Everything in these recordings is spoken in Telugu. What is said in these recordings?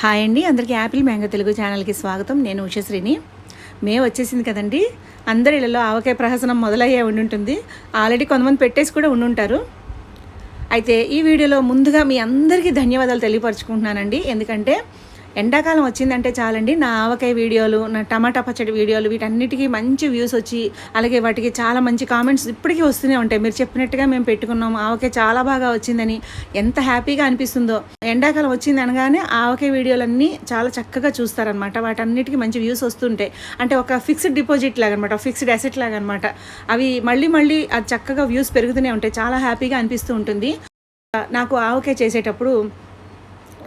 హాయ్ అండి. అందరికీ యాపిల్ మ్యాంగో తెలుగు ఛానల్కి స్వాగతం. నేను ఉషశ్రీని. మే వచ్చేసింది కదండి. అందరి ఇళ్ళలో ఆవకాయ ప్రహసనం మొదలయ్యే ఉండుంటుంది. ఆల్రెడీ కొంతమంది పెట్టేసి కూడా ఉండుంటారు. అయితే ఈ వీడియోలో ముందుగా మీ అందరికీ ధన్యవాదాలు తెలియపరచుకుంటున్నానండి. ఎందుకంటే ఎండాకాలం వచ్చిందంటే చాలండి. నా ఆవకాయ వీడియోలు నా టమాటా పచ్చడి వీడియోలు వీటన్నిటికీ మంచి వ్యూస్ వచ్చి అలాగే వాటికి చాలా మంచి కామెంట్స్ ఇప్పటికీ వస్తూనే ఉంటాయి. మీరు చెప్పినట్టుగా మేము పెట్టుకున్నాం. ఆవకాయ చాలా బాగా వచ్చిందని ఎంత హ్యాపీగా అనిపిస్తుందో. ఎండాకాలం వచ్చింది అనగానే ఆవకాయ వీడియోలన్నీ చాలా చక్కగా చూస్తారనమాట. వాటన్నిటికీ మంచి వ్యూస్ వస్తుంటాయి అంటే ఒక ఫిక్స్డ్ డిపాజిట్ లాగా అనమాట ఫిక్స్డ్ అసెట్ లాగా అనమాట అవి మళ్ళీ మళ్ళీ అది చక్కగా వ్యూస్ పెరుగుతూనే ఉంటాయి. చాలా హ్యాపీగా అనిపిస్తూ ఉంటుంది. నాకు ఆవకాయ చేసేటప్పుడు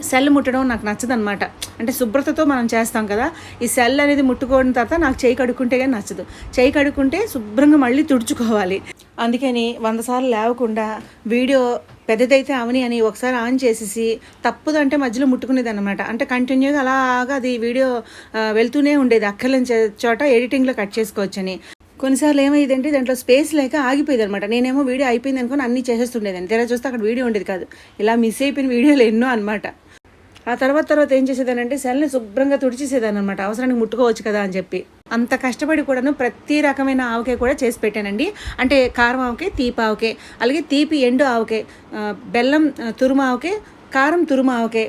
సెల్ ముట్టడం నాకు నచ్చదనమాట అంటే శుభ్రతతో మనం చేస్తాం కదా ఈ సెల్ అనేది ముట్టుకోవడం తర్వాత నాకు చేయి కడుక్కుంటే కానీ నచ్చదు. చేయి కడుక్కుంటే శుభ్రంగా మళ్ళీ తుడుచుకోవాలి. అందుకని వంద సార్లు లేవకుండా వీడియో పెద్దదైతే అవని అని ఒకసారి ఆన్ చేసేసి తప్పుదంటే మధ్యలో ముట్టుకునేది అనమాట అంటే కంటిన్యూగా అలాగా అది వీడియో వెళ్తూనే ఉండేది అక్కర్లేని చే- చోట ఎడిటింగ్లో కట్ చేసుకోవచ్చని. కొన్నిసార్లు ఏమైందంటే దాంట్లో స్పేస్ లేక ఆగిపోయేది అనమాట నేనేమో వీడియో అయిపోయింది అనుకుని అన్నీ చేసేస్తుండేదాన్ని. తెర చూస్తే అక్కడ వీడియో ఉండేది కాదు. ఇలా మిస్ అయిపోయిన వీడియోలు ఎన్నో అనమాట ఆ తర్వాత తర్వాత ఏం చేసేదానంటే సెల్ని శుభ్రంగా తుడిచేసేదాన్ని అనమాట అవసరానికి ముట్టుకోవచ్చు కదా అని చెప్పి. అంత కష్టపడి కూడాను ప్రతి రకమైన ఆవకాయ కూడా చేసి పెట్టానండి. అంటే కారం ఆవకాయ తీపి ఆవకాయ అలాగే తీపి ఎండు ఆవకాయ బెల్లం ఆ, తురుము ఆవకాయ కారం తురుము ఆవకాయ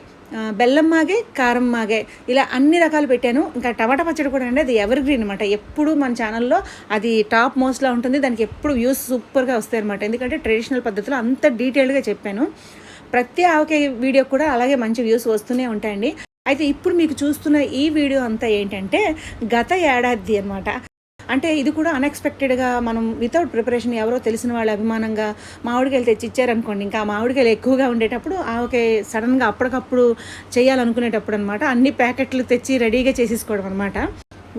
బెల్లం మాగే కారం మాగే ఇలా అన్ని రకాలు పెట్టాను. ఇంకా టమాటా పచ్చడి కూడా అండి అది ఎవర్ గ్రీన్ అనమాట ఎప్పుడు మన ఛానల్లో అది టాప్ మోస్ట్లో ఉంటుంది. దానికి ఎప్పుడు వ్యూస్ సూపర్గా వస్తాయి అనమాట ఎందుకంటే ట్రెడిషనల్ పద్ధతిలో అంత డీటెయిల్డ్గా చెప్పాను. ప్రతి ఆవకాయ వీడియో కూడా అలాగే మంచి వ్యూస్ వస్తూనే ఉంటాయండి. అయితే ఇప్పుడు మీకు చూస్తున్న ఈ వీడియో అంతా ఏంటంటే గత ఏడాది అనమాట అంటే ఇది కూడా అన్ఎక్స్పెక్టెడ్గా మనం వితౌట్ ప్రిపరేషన్ ఎవరో తెలిసిన వాళ్ళ అభిమానంగా మామిడికాయలు తెచ్చి ఇచ్చారనుకోండి ఇంకా మామిడికాయలు ఎక్కువగా ఉండేటప్పుడు ఆవకాయ సడన్గా అప్పటికప్పుడు చేయాలనుకునేటప్పుడు అనమాట అన్ని ప్యాకెట్లు తెచ్చి రెడీగా చేసేసుకోవడం అనమాట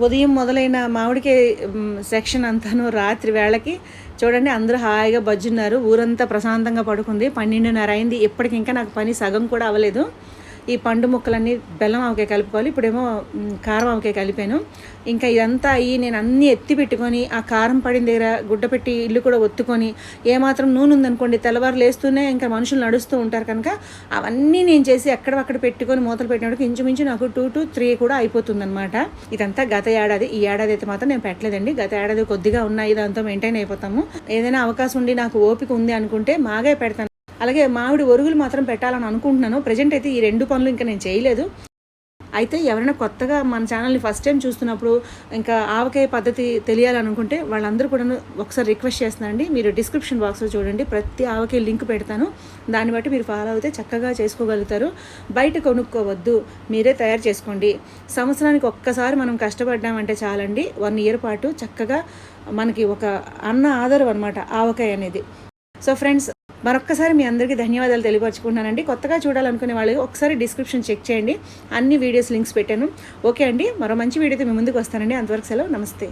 ఉదయం మొదలైన మామిడికాయ సెక్షన్ అంతాను రాత్రి వేళకి చూడండి అందరూ హాయిగా బజ్జున్నారు. ఊరంతా ప్రశాంతంగా పడుకుంది. పన్నెండున్నర అయింది. ఇప్పటికింకా నాకు పని సగం కూడా అవ్వలేదు. ఈ పండు ముక్కలన్నీ బెల్లం ఆవకాయ కలుపుకోవాలి. ఇప్పుడేమో కారం ఆవకాయ కలిపాను. ఇంకా ఇదంతా అయ్యి నేను అన్నీ ఎత్తి పెట్టుకొని ఆ కారం పడిన దగ్గర గుడ్డ పెట్టి ఇల్లు కూడా ఒత్తుకొని ఏమాత్రం నూనె ఉందనుకోండి తెల్లవారు లేస్తూనే ఇంకా మనుషులు నడుస్తూ ఉంటారు కనుక అవన్నీ నేను చేసి ఎక్కడక్కడ పెట్టుకొని మూతలు పెట్టినప్పుడు ఇంచుమించు నాకు టూ టు త్రీ కూడా అయిపోతుందన్నమాట. ఇదంతా గత ఏడాది ఈ ఏడాది అయితే మాత్రం నేను పెట్టలేదండి. గత ఏడాది కొద్దిగా ఉన్నాయి దాంతో మెయింటైన్ అయిపోతాము. ఏదైనా అవకాశం ఉండి నాకు ఓపిక ఉంది అనుకుంటే మాగే పెడతాను. అలాగే మామిడి ఒరుగులు మాత్రం పెట్టాలని అనుకుంటున్నాను. ప్రజెంట్ అయితే ఈ రెండు పనులు ఇంకా నేను చేయలేదు. అయితే ఎవరైనా కొత్తగా మన ఛానల్ని ఫస్ట్ టైం చూస్తున్నప్పుడు ఇంకా ఆవకాయ పద్ధతి తెలియాలనుకుంటే వాళ్ళందరూ కూడా ఒకసారి రిక్వెస్ట్ చేస్తున్నానండి మీరు డిస్క్రిప్షన్ బాక్స్లో చూడండి. ప్రతి ఆవకాయ లింక్ పెడతాను. దాన్ని బట్టి మీరు ఫాలో అయితే చక్కగా చేసుకోగలుగుతారు. బయట కొనుక్కోవద్దు. మీరే తయారు చేసుకోండి. సంవత్సరానికి ఒక్కసారి మనం కష్టపడ్డామంటే చాలండి. వన్ ఇయర్ పాటు చక్కగా మనకి ఒక అన్న ఆధారం అనమాట ఆవకాయ అనేది. సో ఫ్రెండ్స్ మరొక్కసారి మీ అందరికీ ధన్యవాదాలు తెలియపరచుకుంటున్నానండి. కొత్తగా చూడాలనుకునే వాళ్ళు ఒకసారి డిస్క్రిప్షన్ చెక్ చేయండి. అన్ని వీడియోస్ లింక్స్ పెట్టాను. ఓకే అండి. మరో మంచి వీడియోతో మీ ముందుకు వస్తానండి. అంతవరకు సెలవు. నమస్తే.